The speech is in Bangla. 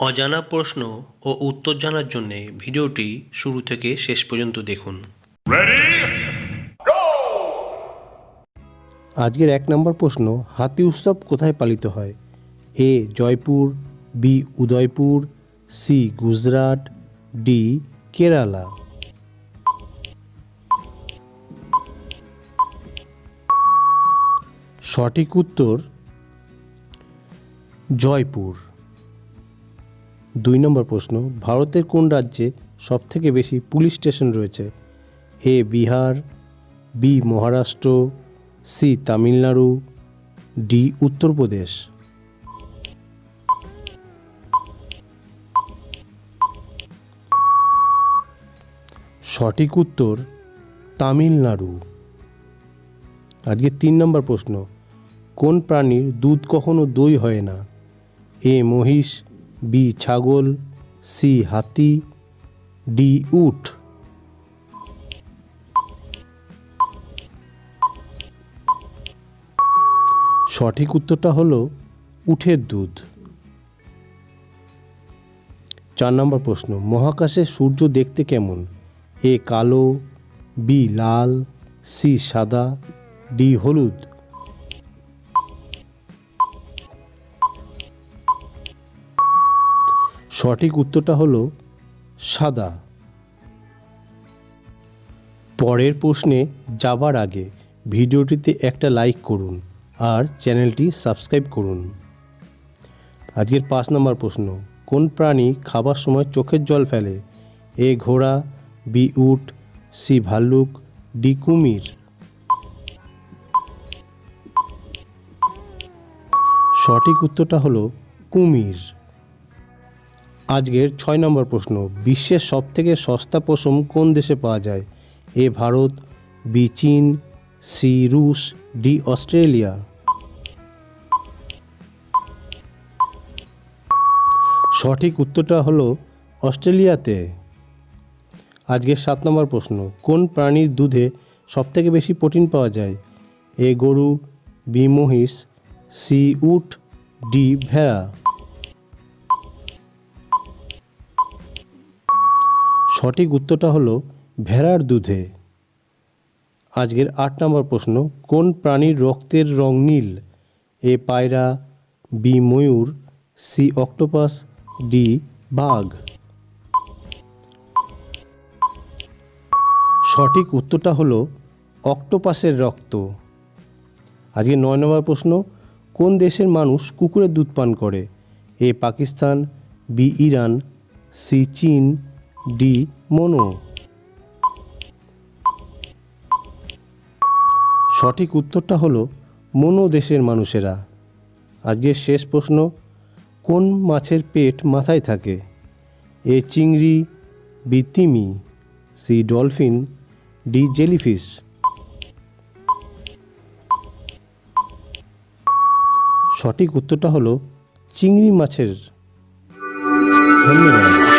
অজানা প্রশ্ন ও উত্তর জানার জন্য ভিডিওটি শুরু থেকে শেষ পর্যন্ত দেখুন। আজকের এক নম্বর প্রশ্ন হাতি উৎসব কোথায় পালিত হয়? A Jaipur B Udaipur C Gujarat D Kerala. সঠিক উত্তর জয়পুর। দুই নম্বর প্রশ্ন, ভারতের কোন রাজ্যে সবথেকে বেশি পুলিশ স্টেশন রয়েছে? A, Bihar, B, Maharashtra, C, Tamil Nadu, D, Uttar Pradesh. সঠিক উত্তর, তামিলনাড়ু। আজকে তিন নম্বর প্রশ্ন, কোন প্রাণীর দুধ কখনো দই হয় না? এ, মহিষ বি ছাগল সি হাতি ডি উট। সঠিক উত্তরটা হলো উঠের দুধ। চার নম্বর প্রশ্ন, মহাকাশে সূর্য দেখতে কেমন? এ কালো বি লাল সি সাদা ডি হলুদ। সঠিক উত্তরটা হলো সাদা। পরের প্রশ্নে যাবার আগে ভিডিওটিতে একটা লাইক করুন আর চ্যানেলটি সাবস্ক্রাইব করুন। আজকের পাঁচ নম্বর প্রশ্ন, কোন প্রাণী খাবার সময় চোখের জল ফেলে? এ ঘোড়া, বি উট, সি ভাল্লুক, ডি কুমির। সঠিক উত্তরটা হলো কুমির। আজকের ছয় নম্বর প্রশ্ন, বিশ্বের সবথেকে সস্তা পশম কোন দেশে পাওয়া যায়? এ ভারত, বি চীন, সি রুশ, ডি অস্ট্রেলিয়া। সঠিক উত্তরটা হলো অস্ট্রেলিয়াতে। আজকের সাত নম্বর প্রশ্ন, কোন প্রাণীর দুধে সবথেকে বেশি প্রোটিন পাওয়া যায়? এ গরু, বি মহিষ, সি উট, ডি ভেড়া। সঠিক উত্তরটা হলো ভেড়ার দুধে। আজকের আট নম্বর প্রশ্ন, কোন প্রাণীর রক্তের রং নীল? এ পায়রা, বি ময়ূর, সি অক্টোপাস, ডি বাঘ। সঠিক উত্তরটা হলো অক্টোপাসের রক্ত। আজকে নয় নম্বর প্রশ্ন, কোন দেশের মানুষ কুকুরের দুধ পান করে? A Pakistan, B Iran, C চীন ডি মনো। সঠিক উত্তরটা হলো মনো দেশের মানুষেরা। আজকের শেষ প্রশ্ন, কোন মাছের পেট মাথায় থাকে? এ চিংড়ি, বি তিমি, সি ডলফিন, ডি জেলিফিশ। সঠিক উত্তরটা হলো চিংড়ি মাছের। ধন্যবাদ।